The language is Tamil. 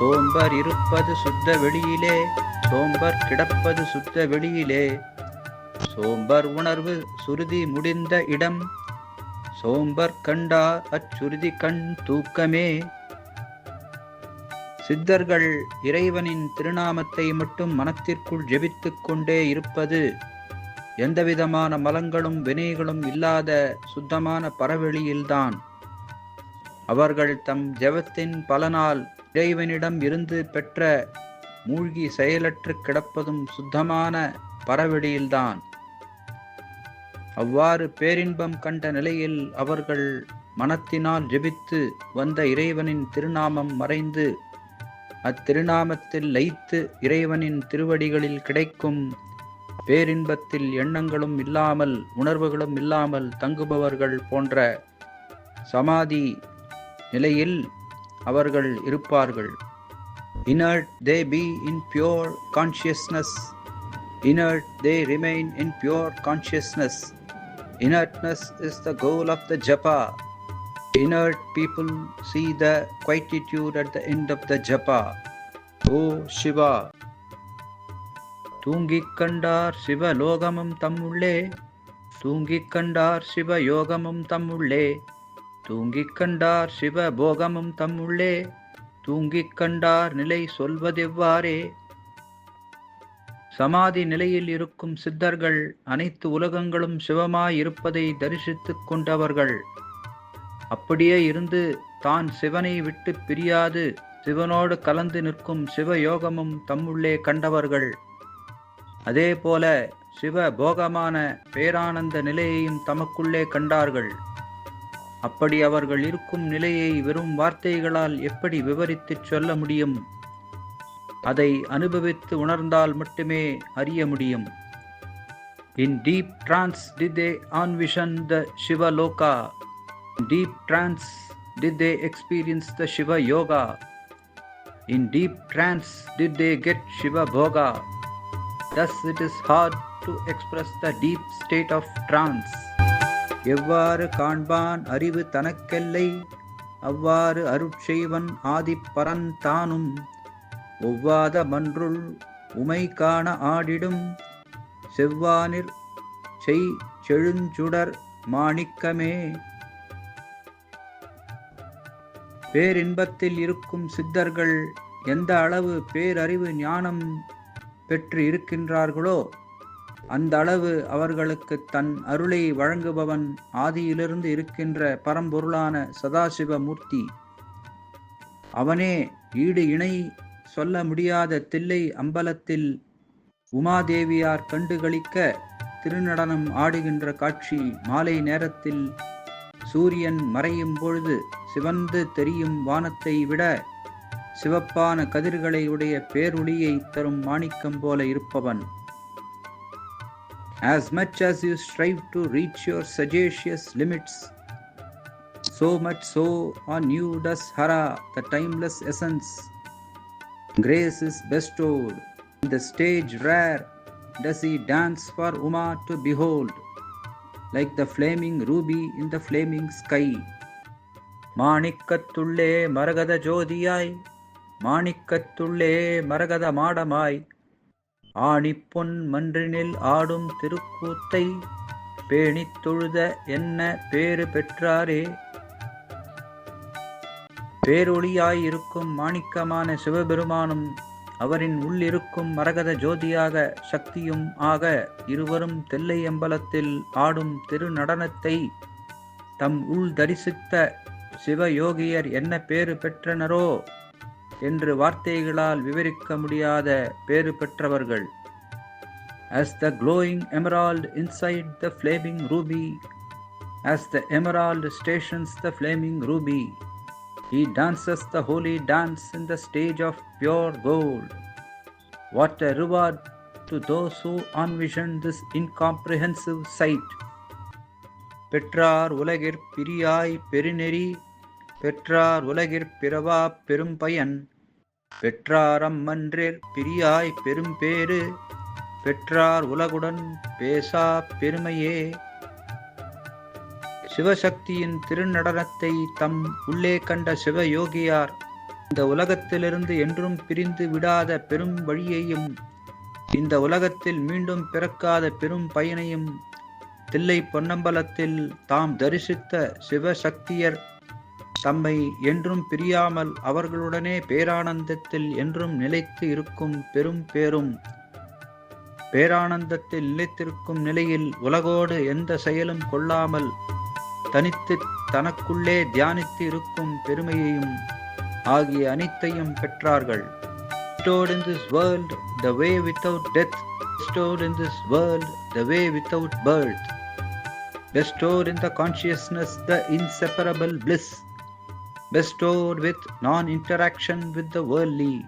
சோம்பர் இருப்பது சுத்த வெளியிலே சோம்பர் கிடப்பது சுத்த வெளியிலே. சோம்பர் உணர்வு சுருதி முடிந்த இடம் சோம்பர் கண்டார் அச்சுருதி கண் தூக்கமே. சித்தர்கள் இறைவனின் திருநாமத்தை மட்டும் மனத்திற்குள் ஜெபித்து கொண்டே இருப்பது எந்தவிதமான மலங்களும் வினைகளும் இல்லாத சுத்தமான பரவெளியில்தான். அவர்கள் தம் ஜெபத்தின் பலனால் இறைவனிடம் இருந்து பெற்ற மூழ்கி செயலற்று கிடப்பதும் சுத்தமான பரவெளியில்தான் அவ்வாறு பேரின்பம் கண்ட நிலையில் அவர்கள் மனத்தினால் ஜெபித்து வந்த இறைவனின் திருநாமம் மறைந்து அத்திருநாமத்தில் லயித்து இறைவனின் திருவடிகளில் கிடைக்கும் பேரின்பத்தில் எண்ணங்களும் இல்லாமல் உணர்வுகளும் இல்லாமல் தங்குபவர்கள் போன்ற சமாதி நிலையில் அவர்கள் இருப்பார்கள் inert they be in pure consciousness inert they remain in pure consciousness inertness is the goal of the japa inert people see the quietude at the end of the japa o shiva தூங்கிக் கண்டார் சிவலோகமும் தம்முள்ளே தூங்கிக் கண்டார் சிவயோகமும் தம்முள்ளே தூங்கிக் கண்டார் சிவபோகமும் தம்முள்ளே. தூங்கிக் கண்டார் நிலை சொல்வதெவ்வாறே. சமாதி நிலையில் இருக்கும் சித்தர்கள் அனைத்து உலகங்களும் சிவமாய் இருப்பதை தரிசித்துக் கொண்டவர்கள். அப்படியே இருந்து தான் சிவனை விட்டு பிரியாது. சிவனோடு கலந்து நிற்கும் சிவயோகமும் தம்முள்ளே கண்டவர்கள். அதேபோல சிவ போகமான பேரானந்த நிலையையும் தமக்குள்ளே கண்டார்கள். அப்படி அவர்கள் இருக்கும் நிலையை வெறும் வார்த்தைகளால் எப்படி விவரித்துச் சொல்ல முடியும் அதை அனுபவித்து உணர்ந்தால் மட்டுமே அறிய முடியும் in deep trance did they envision the Shiva Loka. In deep trance did they experience the Shiva Yoga. In deep trance did they get Shiva Bhoga. Thus it is hard to express the deep state of trance. எவ்வாறு காண்பான் அறிவு தனக்கெல்லை? அவ்வாறு அருட்செய்வன் ஆதிப்பரன் தானும். ஒவ்வாத மன்றுள் உமை காண ஆடிடும். செவ்வானிற் செய் செழுஞ்சுடர் மாணிக்கமே. பேரின்பத்தில் இருக்கும் சித்தர்கள் எந்த அளவு பேரறிவு ஞானம் பெற்று இருக்கின்றார்களோ அந்த அளவு அவர்களுக்கு தன் அருளை வழங்குபவன் ஆதியிலிருந்து இருக்கின்ற பரம்பொருளான சதாசிவ மூர்த்தி. அவனே ஈடு இணை சொல்ல முடியாத தில்லை அம்பலத்தில் உமாதேவியார் கண்டுகளிக்க திருநடனம் ஆடுகின்ற காட்சி மாலை நேரத்தில் சூரியன் மறையும் பொழுது சிவந்து தெரியும் வானத்தை விட சிவப்பான கதிர்களை உடைய பேரொளியை தரும் மாணிக்கம் போல இருப்பவன். As much as you strive to reach your sagacious limits, so much so on you does Hara, the timeless essence. Grace is bestowed. In the stage rare does he dance for Uma to behold, like the flaming ruby in the flaming sky. மாணிக்கத்துள்ளே மரகத ஜோதியாய் மாணிக்கத்துள்ளே மரகத மாடமாய் ஆணிப்பொன் மன்றினில் ஆடும் திருக்கூத்தை பேணித் தொழுத என்ன பேறு பெற்றாரே? பேரொளியாயிருக்கும் மாணிக்கமான சிவபெருமானும் அவரின் உள்ளிருக்கும் மரகத ஜோதியாக சக்தியும் ஆக இருவரும் தெல்லை அம்பலத்தில் ஆடும் திருநடனத்தை தம் உள் தரிசித்த சிவயோகியர் என்ன பேறு பெற்றனரோ? என்று வார்த்தைகளால் விவரிக்க முடியாத பேறு பெற்றவர்கள் as the glowing emerald inside the flaming ruby as the emerald stations the flaming ruby he dances the holy dance in the stage of pure gold what a reward to those who envision this incomprehensive sight பெற்றார் உலகிற் பிரியாய் பெருநெறி பெற்றார் உலகிற் பிறவா பெரும்பயன். பெற்றாரம் மன்றிற் பிரியாய் பெரும்பேறு. பெற்றார் உலகுடன் பேசா பெருமையே. சிவசக்தியின் திருநடனத்தை தம் உள்ளே கண்ட சிவயோகியார் இந்த உலகத்திலிருந்து என்றும் பிரிந்து விடாத பெரும் வழியையும் இந்த உலகத்தில் மீண்டும் பிறக்காத பெரும் பயனையும் தில்லை பொன்னம்பலத்தில் தாம் தரிசித்த சிவசக்தியர் தம்மை என்றும் பிரியாமல் அவர்களுடனே பேரானந்தத்தில் என்றும் நிலைத்து இருக்கும் பெரும் பேரும் பேரானந்தத்தில் நிலைத்திருக்கும் நிலையில் உலகோடு எந்த செயலும் கொள்ளாமல் தனித்து தனக்குள்ளே தியானித்து இருக்கும் பெருமையையும் ஆகிய அனைத்தையும் பெற்றார்கள். Bestowed in this world the way without death, bestowed in this world the way without birth, bestowed in the consciousness the inseparable bliss, bestowed with non interaction with the worldly.